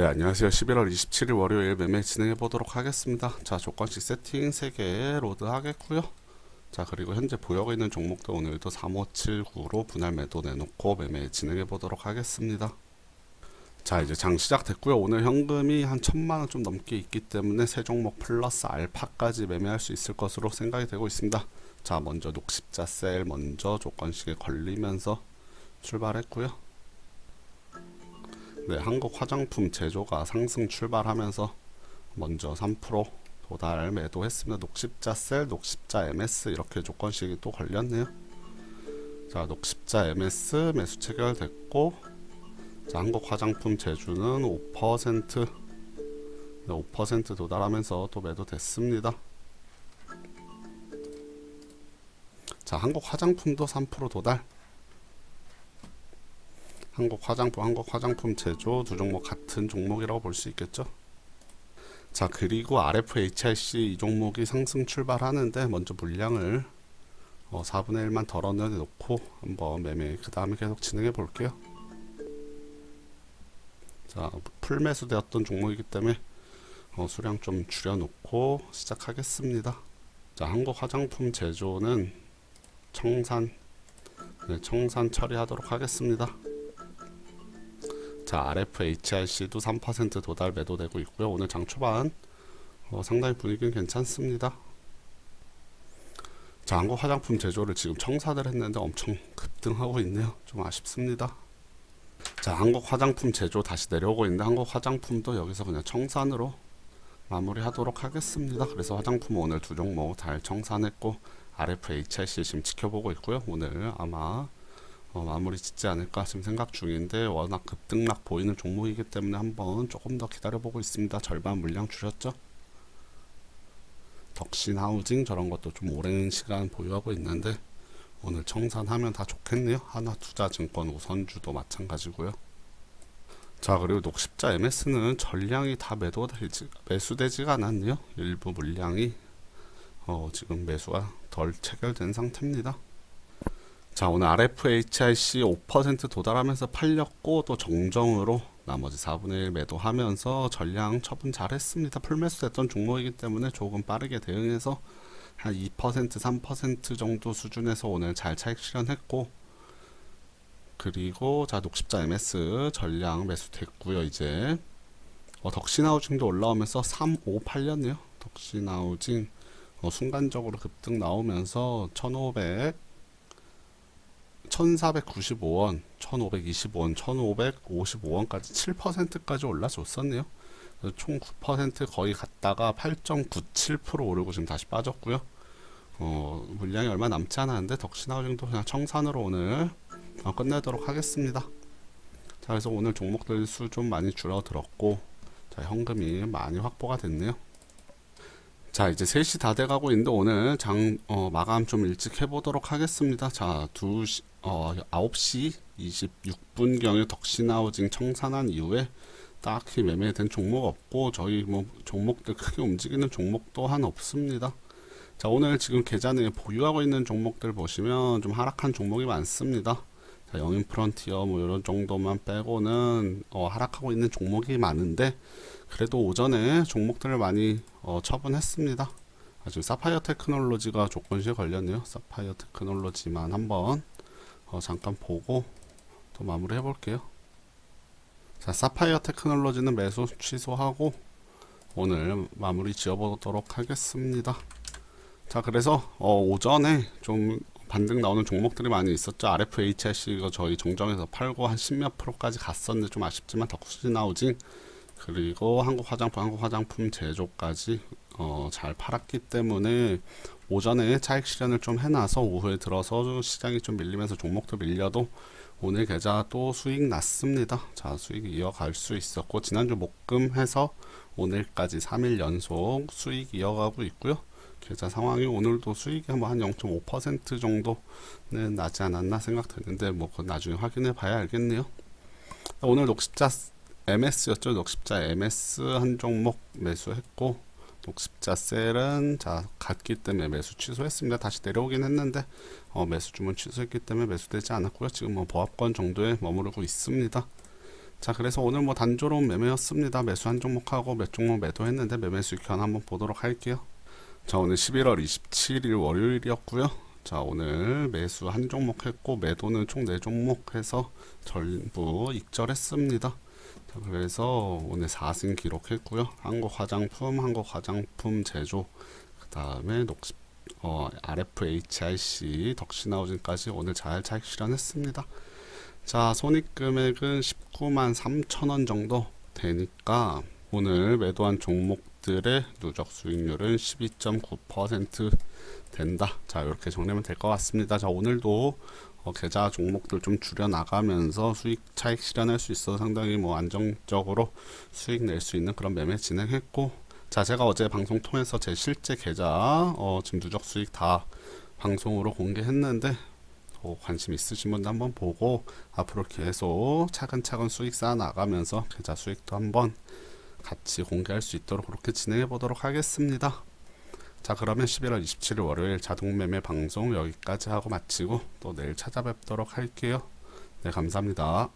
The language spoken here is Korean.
네, 안녕하세요. 11월 27일 월요일 매매 진행해 보도록 하겠습니다. 자, 조건식 세팅 3개 로드 하겠고요. 자, 그리고 현재 보여가 있는 종목도 오늘도 3579로 분할 매도 내놓고 매매 진행해 보도록 하겠습니다. 자, 이제 장 시작됐고요. 오늘 현금이 한 천만 원 좀 넘게 있기 때문에 세 종목 플러스 알파까지 매매할 수 있을 것으로 생각이 되고 있습니다. 자, 먼저 녹십자 셀 먼저 조건식에 걸리면서 출발했고요. 네, 한국 화장품 제조가 상승 출발하면서 먼저 3% 도달 매도했습니다. 녹십자 셀, 녹십자 MS 이렇게 조건식이 또 걸렸네요. 자, 녹십자 MS 매수 체결됐고, 자, 한국 화장품 제조는 5% 네, 5% 도달하면서 또 매도됐습니다. 자, 한국 화장품도 3% 도달. 한국 화장품, 한국 화장품 제조 두 종목 같은 종목이라고 볼 수 있겠죠. 자 그리고 RFHIC 이 종목이 상승 출발하는데 먼저 물량을 어, 4분의 1만 덜어내 놓고 한번 매매 그 다음에 계속 진행해 볼게요. 자 풀매수 되었던 종목이기 때문에 어, 수량 좀 줄여놓고 시작하겠습니다. 자 한국 화장품 제조는 청산 네, 청산 처리하도록 하겠습니다. 자, RFHIC도 3% 도달 매도되고 있고요. 오늘 장 초반 어, 상당히 분위기는 괜찮습니다. 자, 한국 화장품 제조를 지금 청사들 했는데 엄청 급등하고 있네요. 좀 아쉽습니다. 자, 한국 화장품 제조 다시 내려오고 있는데 한국 화장품도 여기서 그냥 청산으로 마무리하도록 하겠습니다. 그래서 화장품 오늘 두 종목 달 청산했고 RFHIC 지금 지켜보고 있고요. 오늘 아마 어, 마무리 짓지 않을까 지금 생각 중인데 워낙 급등락 보이는 종목이기 때문에 한번 조금 더 기다려보고 있습니다. 절반 물량 줄였죠. 덕신 하우징 저런 것도 좀 오랜 시간 보유하고 있는데 오늘 청산하면 다 좋겠네요. 하나 투자증권 우선주도 마찬가지고요. 자 그리고 녹십자 MS는 전량이 다 매도되지 매수되지가 않았네요. 일부 물량이 어, 지금 매수가 덜 체결된 상태입니다. 자 오늘 RFHIC 5% 도달하면서 팔렸고 또 정정으로 나머지 4분의 1 매도하면서 전량 처분 잘했습니다. 풀매수 됐던 종목이기 때문에 조금 빠르게 대응해서 한 2% 3% 정도 수준에서 오늘 잘 차익 실현했고 그리고 자 녹십자 MS 전량 매수됐고요 이제 어, 덕신하우징도 올라오면서 3, 5 팔렸네요. 덕신하우징 어, 순간적으로 급등 나오면서 1500 1495원, 1525원, 1555원까지 7%까지 올라줬었네요. 총 9% 거의 갔다가 8.97% 오르고 지금 다시 빠졌고요. 어, 물량이 얼마 남지 않았는데 덕신하우징도 그냥 청산으로 오늘 어, 끝내도록 하겠습니다. 자, 그래서 오늘 종목들 수 좀 많이 줄어들었고, 자, 현금이 많이 확보가 됐네요. 자 이제 3시 다 돼가고 있는데 오늘 장 어, 마감 좀 일찍 해보도록 하겠습니다. 자 2시 어, 9시 26분경에 덕신하우징 청산한 이후에 딱히 매매된 종목 없고 저희 뭐 종목들 크게 움직이는 종목도 한 없습니다. 자 오늘 지금 계좌 내에 보유하고 있는 종목들 보시면 좀 하락한 종목이 많습니다. 자 영인 프런티어 뭐 이런 정도만 빼고는 어, 하락하고 있는 종목이 많은데 그래도 오전에 종목들을 많이 어, 처분했습니다. 아, 지금 사파이어 테크놀로지가 조건시에 걸렸네요. 사파이어 테크놀로지만 한번 어, 잠깐 보고 또 마무리 해볼게요. 자, 사파이어 테크놀로지는 매수 취소하고 오늘 마무리 지어보도록 하겠습니다. 자, 그래서 어, 오전에 좀 반등 나오는 종목들이 많이 있었죠. RFHIC가 저희 정정에서 팔고 한 10몇 프로까지 갔었는데 좀 아쉽지만 덕수진 나우징 그리고 한국 화장품, 한국 화장품 제조까지 어, 잘 팔았기 때문에 오전에 차익 실현을 좀 해놔서 오후에 들어서 시장이 좀 밀리면서 종목도 밀려도 오늘 계좌 또 수익 났습니다. 자, 수익 이어갈 수 있었고 지난주 목금 해서 오늘까지 3일 연속 수익 이어가고 있고요. 계좌 상황이 오늘도 수익이 뭐한0.5% 정도는 나지 않았나 생각되는데 뭐 그건 나중에 확인해 봐야 알겠네요. 오늘 녹십자 MS였죠. 녹십자 MS 한 종목 매수했고 녹십자 셀은 자 갔기 때문에 매수 취소했습니다. 다시 내려오긴 했는데 어, 매수 주문 취소했기 때문에 매수되지 않았고요. 지금 뭐 보합권 정도에 머무르고 있습니다. 자, 그래서 오늘 뭐 단조로운 매매였습니다. 매수 한 종목하고 몇 종목 매도했는데 매매 수익 현황 한번 보도록 할게요. 자, 오늘 11월 27일 월요일이었고요. 자, 오늘 매수 한 종목 했고 매도는 총 4종목 해서 전부 익절했습니다. 자, 그래서 오늘 4승 기록했고요. 한국 화장품, 한국 화장품 제조, 그 다음에 녹십, 어, RFHIC, 덕신하우진까지 오늘 잘 차익 실현했습니다. 자, 손익 금액은 19만 3천 원 정도 되니까 오늘 매도한 종목들의 누적 수익률은 12.9% 된다. 자, 이렇게 정리하면 될 것 같습니다. 자, 오늘도 어, 계좌 종목들 좀 줄여 나가면서 수익 차익 실현할 수 있어 상당히 뭐 안정적으로 수익 낼 수 있는 그런 매매 진행했고 자 제가 어제 방송 통해서 제 실제 계좌 어, 지금 누적 수익 다 방송으로 공개했는데 어, 관심 있으신 분들 한번 보고 앞으로 계속 차근차근 수익 쌓아 나가면서 계좌 수익도 한번 같이 공개할 수 있도록 그렇게 진행해 보도록 하겠습니다. 자 그러면 11월 27일 월요일 자동매매 방송 여기까지 하고 마치고 또 내일 찾아뵙도록 할게요. 네 감사합니다.